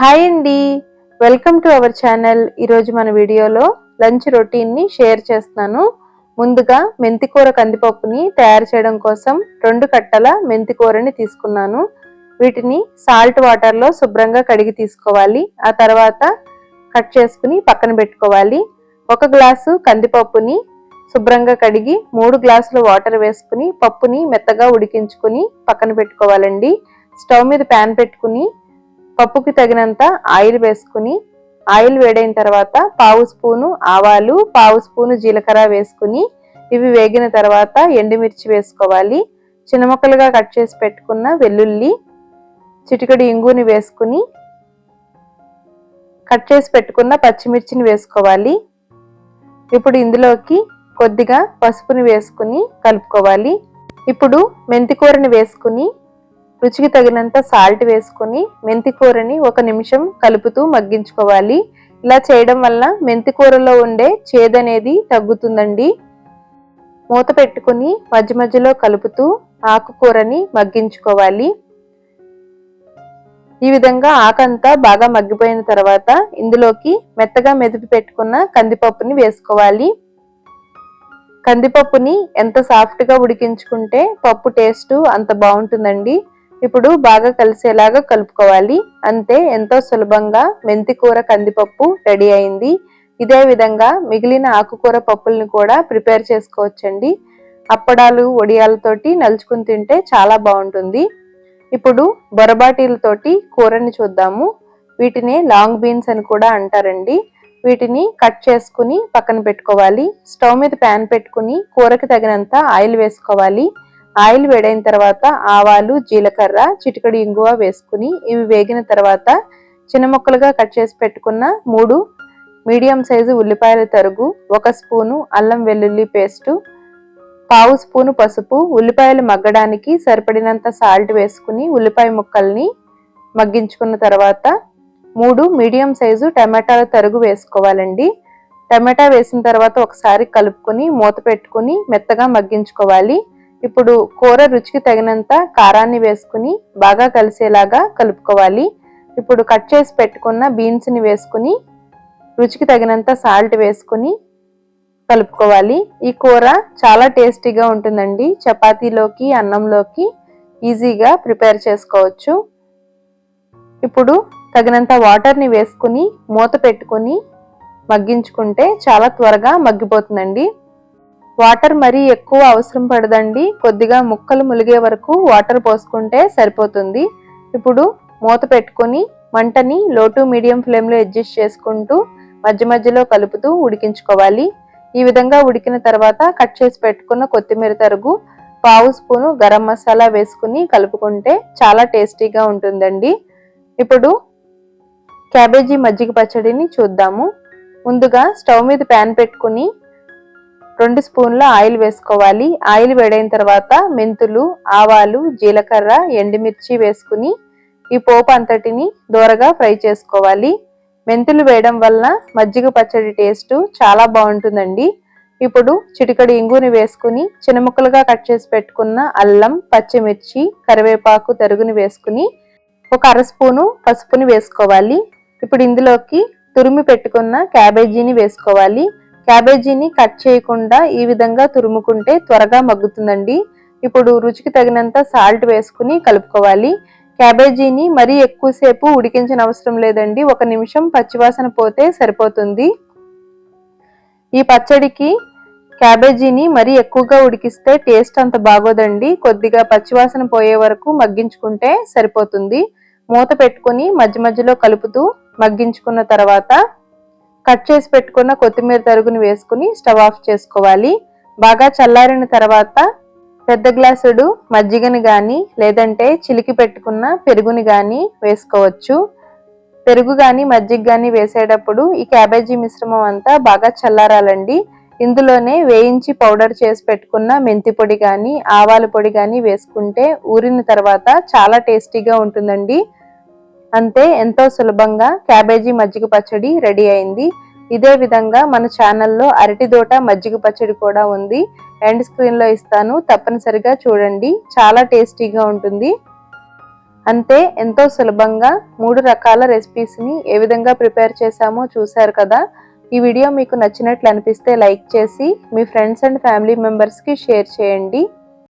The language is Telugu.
హాయ్ అండి. వెల్కమ్ టు అవర్ ఛానల్ ఈరోజు మన వీడియోలో లంచ్ రొటీన్ని షేర్ చేస్తున్నాను. ముందుగా మెంతికూర కందిపప్పుని తయారు చేయడం కోసం రెండు కట్టల మెంతికూరని తీసుకున్నాను. వీటిని సాల్ట్ వాటర్లో శుభ్రంగా కడిగి తీసుకోవాలి. ఆ తర్వాత కట్ చేసుకుని పక్కన పెట్టుకోవాలి. ఒక గ్లాసు కందిపప్పుని శుభ్రంగా కడిగి మూడు గ్లాసులు వాటర్ వేసుకుని పప్పుని మెత్తగా ఉడికించుకుని పక్కన పెట్టుకోవాలండి. స్టవ్ మీద ప్యాన్ పెట్టుకుని పప్పుకి తగినంత ఆయిల్ వేసుకుని ఆయిల్ వేడైన తర్వాత పావు స్పూను ఆవాలు పావు స్పూను జీలకర్ర వేసుకుని ఇవి వేగిన తర్వాత ఎండుమిర్చి వేసుకోవాలి. చిన్న ముక్కలుగా కట్ చేసి పెట్టుకున్న వెల్లుల్లి చిటికడి ఇంగుని వేసుకుని కట్ చేసి పెట్టుకున్న పచ్చిమిర్చిని వేసుకోవాలి. ఇప్పుడు ఇందులోకి కొద్దిగా పసుపుని వేసుకుని కలుపుకోవాలి. ఇప్పుడు మెంతికూరని వేసుకుని రుచికి తగినంత సాల్ట్ వేసుకొని మెంతి కూరని ఒక నిమిషం కలుపుతూ మగ్గించుకోవాలి. ఇలా చేయడం వల్ల మెంతి కూరలో ఉండే చేదనేది తగ్గుతుందండి. మూత పెట్టుకుని మధ్య మధ్యలో కలుపుతూ ఆకుకూరని మగ్గించుకోవాలి. ఈ విధంగా ఆకంతా బాగా మగ్గిపోయిన తర్వాత ఇందులోకి మెత్తగా మెదిపి పెట్టుకున్న కందిపప్పుని వేసుకోవాలి. కందిపప్పుని ఎంత సాఫ్ట్గా ఉడికించుకుంటే పప్పు టేస్ట్ అంత బాగుంటుందండి. ఇప్పుడు బాగా కలిసేలాగా కలుపుకోవాలి. అంతే ఎంతో సులభంగా మెంతి కూర కందిపప్పు రెడీ అయింది. ఇదే విధంగా మిగిలిన ఆకుకూర పప్పుల్ని కూడా ప్రిపేర్ చేసుకోవచ్చండి. అప్పడాలు వడియాలతోటి నలుచుకుని తింటే చాలా బాగుంటుంది. ఇప్పుడు బొరబాటీలతోటి కూరని చూద్దాము. వీటిని లాంగ్ బీన్స్ అని కూడా అంటారండి. వీటిని కట్ చేసుకుని పక్కన పెట్టుకోవాలి. స్టవ్ మీద ప్యాన్ పెట్టుకుని కూరకి తగినంత ఆయిల్ వేసుకోవాలి. ఆయిల్ వేడైన తర్వాత ఆవాలు జీలకర్ర చిటికడి ఇంగువ వేసుకుని ఇవి వేగిన తర్వాత చిన్న ముక్కలుగా కట్ చేసి పెట్టుకున్న మూడు మీడియం సైజు ఉల్లిపాయల తరుగు ఒక స్పూను అల్లం వెల్లుల్లి పేస్టు పావు స్పూను పసుపు ఉల్లిపాయలు మగ్గడానికి సరిపడినంత సాల్ట్ వేసుకుని ఉల్లిపాయ ముక్కల్ని మగ్గించుకున్న తర్వాత మూడు మీడియం సైజు టమాటాల తరుగు వేసుకోవాలండి. టమాటా వేసిన తర్వాత ఒకసారి కలుపుకొని మూత పెట్టుకుని మెత్తగా మగ్గించుకోవాలి. ఇప్పుడు కూర రుచికి తగినంత కారాన్ని వేసుకుని బాగా కలిసేలాగా కలుపుకోవాలి. ఇప్పుడు కట్ చేసి పెట్టుకున్న బీన్స్ని వేసుకుని రుచికి తగినంత సాల్ట్ వేసుకుని కలుపుకోవాలి. ఈ కూర చాలా టేస్టీగా ఉంటుందండి. చపాతీలోకి అన్నంలోకి ఈజీగా ప్రిపేర్ చేసుకోవచ్చు. ఇప్పుడు తగినంత వాటర్ని వేసుకుని మూత పెట్టుకుని మగ్గించుకుంటే చాలా త్వరగా మగ్గిపోతుందండి. వాటర్ మరీ ఎక్కువ అవసరం పడదండి. కొద్దిగా ముక్కలు ములిగే వరకు వాటర్ పోసుకుంటే సరిపోతుంది. ఇప్పుడు మూత పెట్టుకొని మంటని లో టు మీడియం ఫ్లేమ్లో అడ్జస్ట్ చేసుకుంటూ మధ్య మధ్యలో కలుపుతూ ఉడికించుకోవాలి. ఈ విధంగా ఉడికిన తర్వాత కట్ చేసి పెట్టుకున్న కొత్తిమీర తరుగు పావు స్పూను గరం మసాలా వేసుకుని కలుపుకుంటే చాలా టేస్టీగా ఉంటుందండి. ఇప్పుడు క్యాబేజీ మజ్జిగ పచ్చడిని చూద్దాము. ముందుగా స్టవ్ మీద ప్యాన్ పెట్టుకుని రెండు స్పూన్ల ఆయిల్ వేసుకోవాలి. ఆయిల్ వేడైన తర్వాత మెంతులు ఆవాలు జీలకర్ర ఎండుమిర్చి వేసుకుని ఈ పోపు అంతటిని దూరగా ఫ్రై చేసుకోవాలి. మెంతులు వేయడం వలన మజ్జిగ పచ్చడి టేస్ట్ చాలా బాగుంటుందండి. ఇప్పుడు చిటికడి ఇంగుని వేసుకుని చిన్న ముక్కలుగా కట్ చేసి పెట్టుకున్న అల్లం పచ్చిమిర్చి కరివేపాకు తరుగుని వేసుకుని ఒక అర స్పూను పసుపుని వేసుకోవాలి. ఇప్పుడు ఇందులోకి తురిమి పెట్టుకున్న క్యాబేజీని వేసుకోవాలి. క్యాబేజీని కట్ చేయకుండా ఈ విధంగా తురుముకుంటే త్వరగా మగ్గుతుందండి. ఇప్పుడు రుచికి తగినంత సాల్ట్ వేసుకుని కలుపుకోవాలి. క్యాబేజీని మరీ ఎక్కువసేపు ఉడికించిన అవసరం లేదండి. ఒక నిమిషం పచ్చివాసన పోతే సరిపోతుంది. ఈ పచ్చడికి క్యాబేజీని మరీ ఎక్కువగా ఉడికిస్తే టేస్ట్ అంత బాగోదండి. కొద్దిగా పచ్చివాసన పోయే వరకు మగ్గించుకుంటే సరిపోతుంది. మూత పెట్టుకుని మధ్య మధ్యలో కలుపుతూ మగ్గించుకున్న తర్వాత కట్ చేసి పెట్టుకున్న కొత్తిమీర తరుగుని వేసుకుని స్టవ్ ఆఫ్ చేసుకోవాలి. బాగా చల్లారిన తర్వాత పెద్ద గ్లాసుడు మజ్జిగని కానీ లేదంటే చిలికి పెట్టుకున్న పెరుగుని కానీ వేసుకోవచ్చు. పెరుగు కానీ మజ్జిగ కానీ వేసేటప్పుడు ఈ క్యాబేజీ మిశ్రమం అంతా బాగా చల్లారాలండి. ఇందులోనే వేయించి పౌడర్ చేసి పెట్టుకున్న మెంతి పొడి కానీ ఆవాల పొడి కానీ వేసుకుంటే ఊరిన తర్వాత చాలా టేస్టీగా ఉంటుందండి. అంతే ఎంతో సులభంగా క్యాబేజీ మజ్జిగ పచ్చడి రెడీ అయింది. ఇదే విధంగా మన ఛానల్లో అరటిదోట మజ్జిగ పచ్చడి కూడా ఉంది. ఎండ్ స్క్రీన్లో ఇస్తాను. తప్పనిసరిగా చూడండి. చాలా టేస్టీగా ఉంటుంది. అంతే ఎంతో సులభంగా మూడు రకాల రెసిపీస్ని ఏ విధంగా ప్రిపేర్ చేశామో చూశారు కదా. ఈ వీడియో మీకు నచ్చినట్లు అనిపిస్తే లైక్ చేసి మీ ఫ్రెండ్స్ అండ్ ఫ్యామిలీ మెంబర్స్కి షేర్ చేయండి.